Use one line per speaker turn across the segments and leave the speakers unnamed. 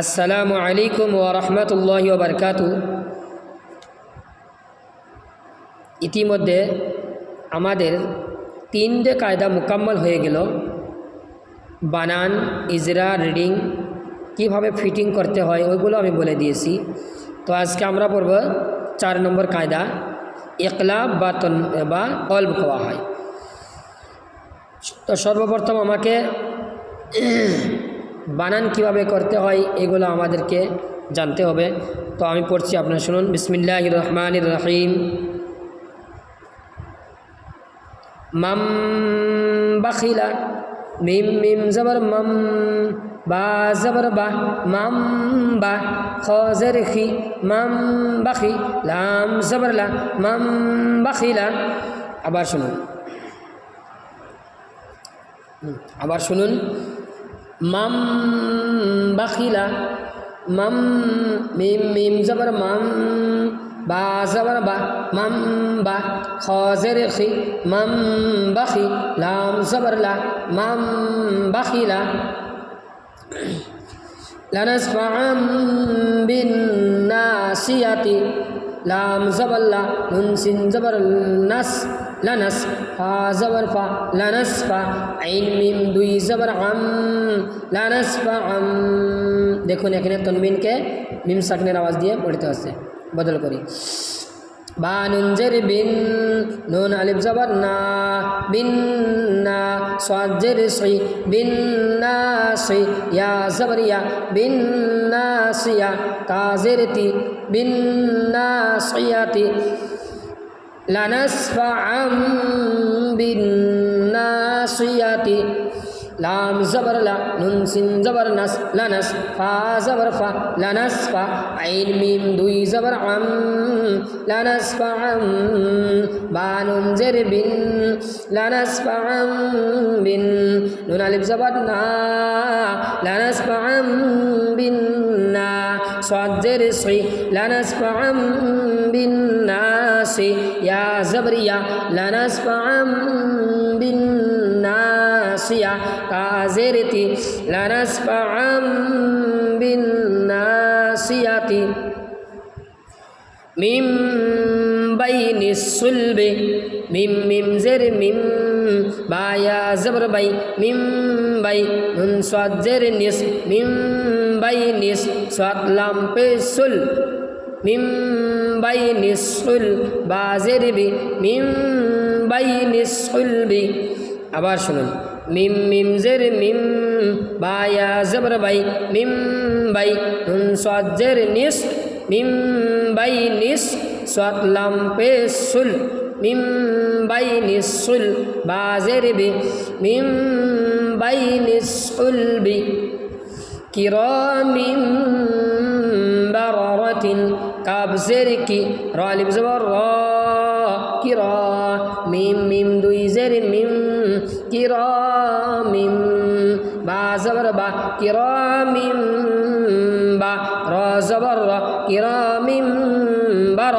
আসসালামু আলাইকুম ওরহমতুল্লাহ বারকাতু। ইতিমধ্যে আমাদের তিনটে কায়দা মোকাম্মল হয়ে গেল। বানান, ইজরা, রিডিং, কীভাবে ফিটিং করতে হয় ওইগুলো আমি বলে দিয়েছি। তো আজকে আমরা পড়ব চার নম্বর কায়দা একলাব বা তন, বা কল্ব খাওয়া হয়। তো সর্বপ্রথম আমাকে বানান কীভাবে করতে হয়, এগুলো আমাদেরকে জানতে হবে। তো আমি পড়ছি, আপনারা শুনুন বিসমিল্লাহ রহমান রহিম। মাম বাখিলা মিম মিম জবর মাম বা জবর বা মাম বা খজর খি মাম বাখি লাম জবর লা মাম বাখিলা। আবার শুনুন। আবার শুনুন। মাম বাখিলা মাম মিম মিম জবর মাম বা জবর বা মাম বা খজর খি মাম বাখি লাম জবর লা মাম বাখিলা لنسفعا بالناسية لام زبر لا نون سين زبر نس লানাস ফা জবর ফা লানাস ফা আইন মিম দুই জবর আম লানাস ফা আম দেখুন এখানে তনবিনকে মিম সাকনের আওয়াজ দিয়ে পড়তে হচ্ছে বদল করি। বা নুনজের বিন, নুন আলিফ জবর না, বিন না সাজের সই, বিন না সই, ইয়া জবর ইয়া, বিন না সিয়া তাজের তি বিন না সইয়া তি। لنسفعا بالناصية لام زبر لا نون سين زبر نس لنس فا زبر فا لنس فا عين ميم دوي زبر عم لنس فعم با نون زر بن لنس فعم بن نون ألف زبر نا لنس فعم بالنا صاد زر صي لنس فعم بالناس. يا زبريا لنس فعم بالناصية كازرتي لنسفعا بالناصية من بين الصلب মিম মিম জের মিম বায়া জবর বাই মিম বাই নুন সাদ জের নিস মিম বাই নিস সাদ লাম পে সুল মিম বাই নিস সুল বা জের বি মিম বাই নিস সুল বি আবার শুনুন মিম মিম জের মিম বায়া জবর বাই মিম বাই নুন সাদ জের নিস মিম বাই নিস সাদ লাম পে সুল মিম বাই নিসুল বা জের বি মিম বাই নিসুল বি কিরামিম বারারাতিন কাব জের কি রালিব জবর র বা জবর বা কিরামিম বা র জবর র কিরামিম বার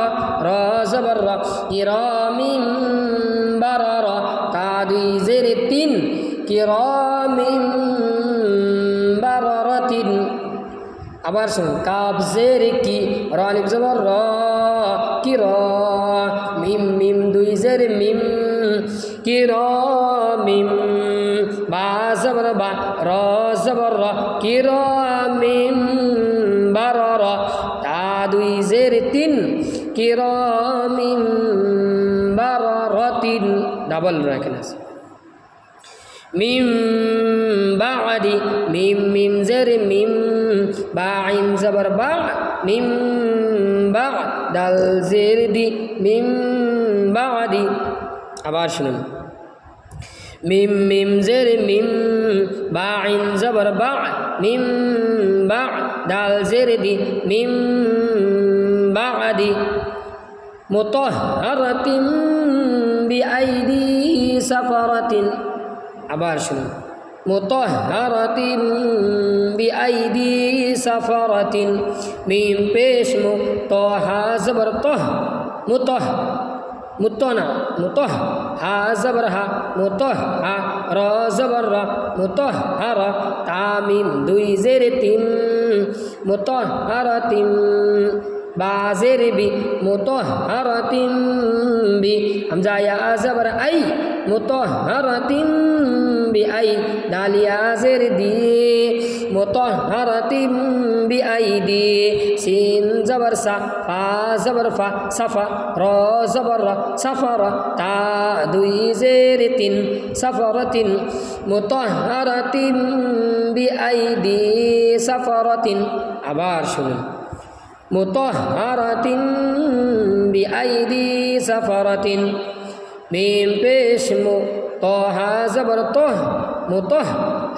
র জবর র কিরামিম বার র তা দুই জের তিন। কিরামিম বারারাতিন আবার শুন কাব জের কি? রালিব জবর র কি র মিম দুই জের মিম। কি র বা বা র জবর র কি মিম বার র তা দুই জের তিন কি র মিম বার র তিন। ডাবল র এখানে আছে। মিম বাদি, মিম মিম জের, মিম বা আইন জবর বা, মিম বা ডাল জের দি, মিম বাদি। আবার শুনুন। মিম মিম জের মিম বা আইন জবর বা মিম বা ডাল জের দি মিম বাদি মুতহরাতিন বিআইদি সাফারাতিন আবার শুনুন মুতহরাতিন বিআইদি সাফারাতিন মিম পেশ মু তহা জবর তহ মুতহ মুতো না মুতো হা জবর হা মুতো হা র জবর র মুতো হা র তামিম দুই জের তিন মুতো হার তিন বাজের বি মুতো হার তিন বি হামজা ইয়া জবর আই মুতো হার তিন বি আই দালিয়া জের দি মুতো হার তিন বি আই দি সিন জবর সা, ফা জবর ফা, সাফা, র জবর র সাফর তা দুই জের তিন সফর তিন মুতহর তিন। বি আই দি সফর তিন। আবার শুনুন। মুতহর তিন বি আই সফর তিন। মিম পেশ মু, তো হা জবর তো, মুতহ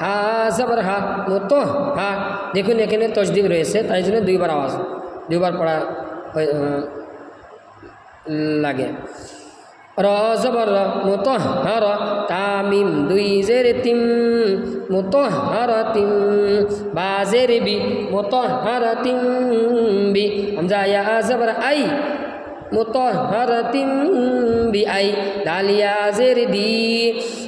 হা জবর হা মুতহ হা, দেখুন এখানে তসদিক রয়েছে, তাই জন্য দুইবার আওয়াজ, দুইবার পড়া লাগে। র, জবর, র মুতহ হর তামিম, দুই জের তিম মুতহ হর তিম বাজের বি মুতহ হর তিম, বি হামজা ইয়া জবর, আই মুতহর তিম, বি, আই দালিয়া জের দি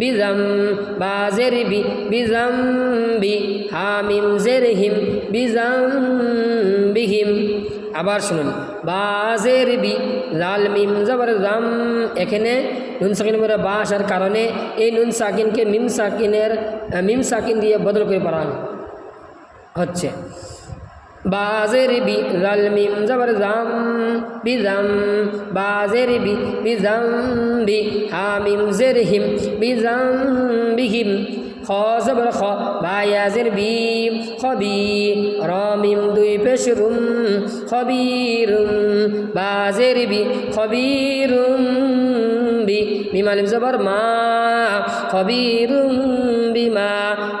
বিজাম বাজের বি বিজাম্বি হামিম জের হিম বিজাম্বিহিম আবার শুনুন বাজের বি লাল মিম জবর জাম, এখানে নুন সাকিন পরে বা আসার কারণে এই নুন সাকিনকে মিম সাকিনের মিম সাকিন দিয়ে বদল করে পড়ান হচ্ছে। বাজের বি লাল মিম জবর জাম বিজাম বাজের বি বিজাম বি হামিম জের হিম বিজাম বিহিম খ জবর খ বায়াজের বি খবি রমিম দুই পেশ রুম খবিরুম বাজের বি খবিরুম বি বিমালিম জবর মা খবিরুম বিমা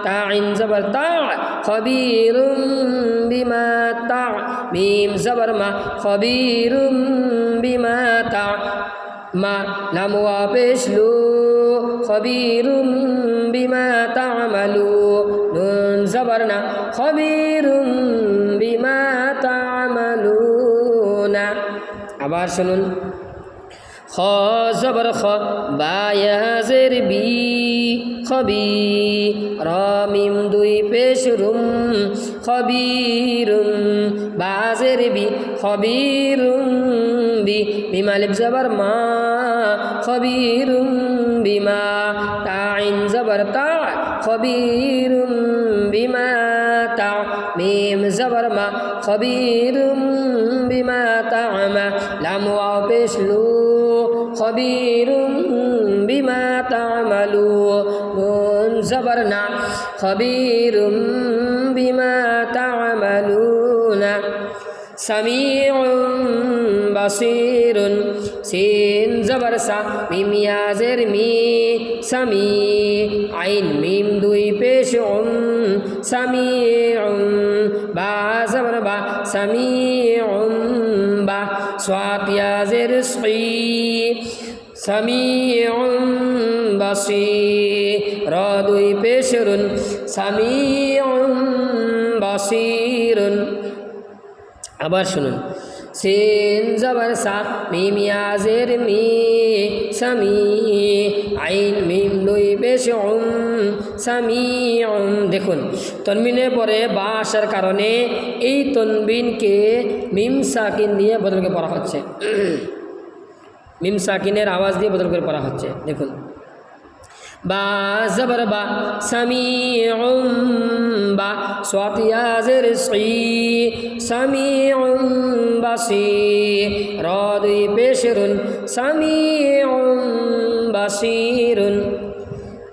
তাইন জবর তা খবিরুম বিমা তা মিম জবর মা, খবিরুম বিমা তা মা লাম ওয়া পেশ লু খবিরুম বিমা তামালু। নুন জবর না, খবিরুম বিমা তামালুনা। আবার শুনুন। খ, জবর খ বায়াজের বি, খবি রমিম দুই পেশ রুম, খবিরুম বাজের বি, খবিরুম বি বিমালিব জবর মা, খবিরুম বিমা তাইন জবর তা, খবিরুম বিমা তা মিম জবর মা, খবিরুম বিমা তামা লাম পেশ লু খবির বিমা তামালু বোন জবর না খবির বিমা তামালু না সামিউ বাসিরুন সিন জবর সা মিম ইয়াজের মি সামি আইন মিম দুই পেশ ওম সামি উম বা জবর বা সামি উম বা সোয়াতিয়া সামিউন বাসির দুই পেশরুন, সামিউন বাসিরুন। আবার শুনুন। সেন জবর সা, মিম ইয়াজের মি, সামি, আইন, মিম, দুই পেশ উম সামি উম দেখুন, তনবিনের পরে বা আসার কারণে এই তনবিনকে মিম সাকিন দিয়ে বদলকে পড়া হচ্ছে। মিম সাকিনের আওয়াজ দিয়ে বদল করে পড়া হচ্ছে, দেখুন। বা জবর বা সামিউম বা সাতিয়াজের সি, সামিউম বাসির র দুই পেশরুন, সামিউম বাসিরুন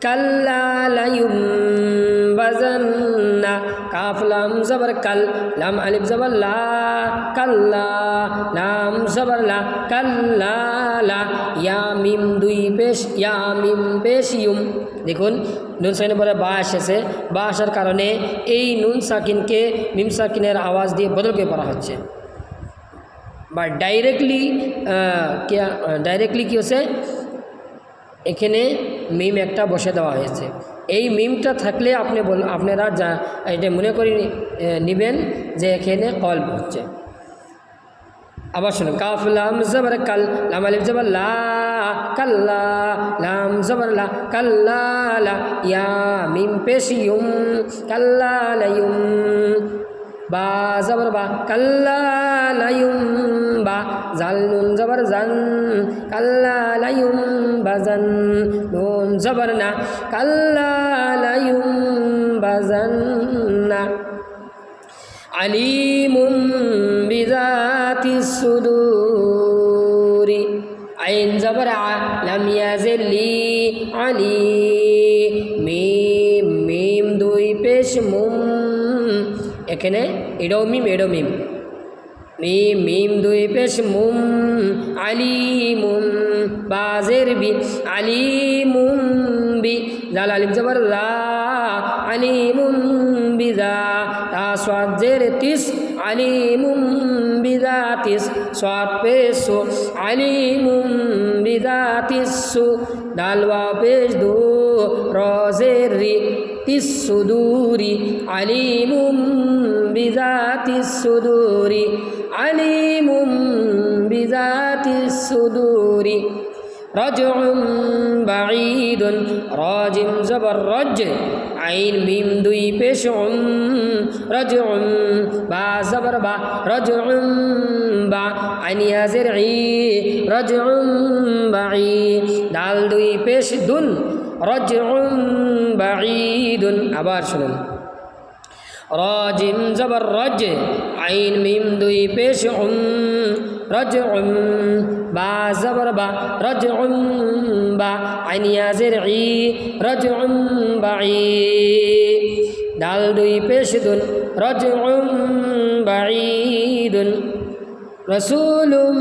কাল্লা লায়ুম বাজান্না কাফ, লাম, জবর, কাল। লাম, আলিফ, জবর, লা, কাল্লা। লাম, জবর, লা, কাল্লা, লা। দুই পেশ ইয়া মিম পেশ দেখুন, নুন সাকিনের পরে বা এসেছে। বা আসার কারণে এই নুন সাকিনকে মিম সাকিনের আওয়াজ দিয়ে বদল করে পড়া হচ্ছে। বা ডাইরেক্টলি ডাইরেক্টলি কী হচ্ছে? এখানে মিম একটা বসে দেওয়া হয়েছে। এই মিমটা থাকলে আপনি আপনারা যা, এটা মনে করে নেবেন যে এখানে কল হচ্ছে আবার শুনুন, কাফ, লাম, জবর, কাল, লাম, আলিফ, জবর, লা, কাল্লা, লাম, জবর, লা, কাল্লা ইয়া, মিম পেশ ইউম কাল্লা বা, জবর, বা, কাল্লা বা জাল নুন জবর জান, কাল্লা বাজান। নুন জবর না, কাল্লা বাজান না। আলিমুম বিজাতি সুদুরি। আইন জবর লাম ইয়াজিলি আলি। মিম মিম দুই পেশ মুম। এখানে এডো মিম এডো মিম। মিম দুই পেশ মুম, আলিমুম, বাজের বি, আলিমুম বি, জাল আলিম জবর লা আলিমুম বিজা তা সোয়াজের তিস, আলিমুম বিজা তিস সোয়াদ পেশো আলিমুম বিজা তিসু ডালওয়া পেশ দু রজের রি তিসুদুরি আলিমুম বিজাতি সুদুরি আলিমুম বিজাতি সুদুরি رجع بعيد راجم زبر رج عين ميم দুই পেশ رجع با زبر با رجع বা আইন ইয়াজের ই رجع بعي ডাল দুই পেশ দুন رجع بعيد আবার শুনুন রাজিম জবর রজ, আইন মিম দুই পেশ উম, রজ উম, বা জবর বা রজ উম, বা আইন ইয়াজের ই, রজ উম, বা ই। ডাল দুই পেশ দুন, রজ উম, বা দুন। রসুলুম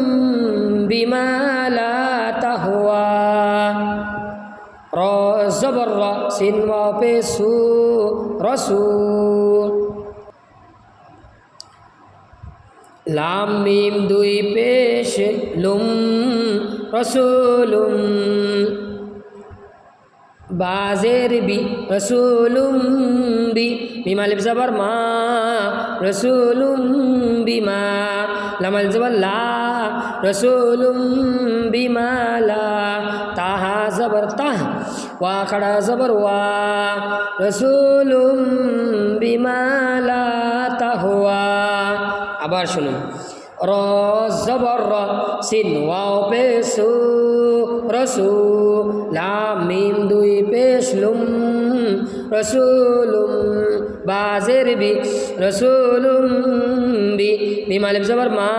বিমা লা তাহওয়া র জবর সিন পেশু রসুল লাম, মিম, দুই পেশ, লুম, রসুলুম। বাজের বি, রসুলুম বি মিমালিপ জবর মা, রসুলুম বিমা লামাল জবর লা, রসুলুম বিমা লা। তাহা জবর তাহ, ওয়া খড়া জবর ওয়া। রসুলুম বিমা লা তাহওয়া আবার শুনুন। র জবর সিন ওয়াও পেশু রসু, লাম মিম দুই পেশ লুম রসুলুম বাজের বি, রসুলুম বি বিমালিম জবর মা,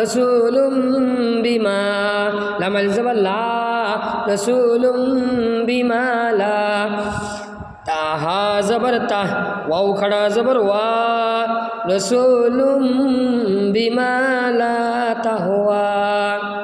রসুলুম বিমা লামাল জবর লা, রসুলুম বিমা লা। ها زبر تا واو خڑا زبر وا رسول بما لا تهوا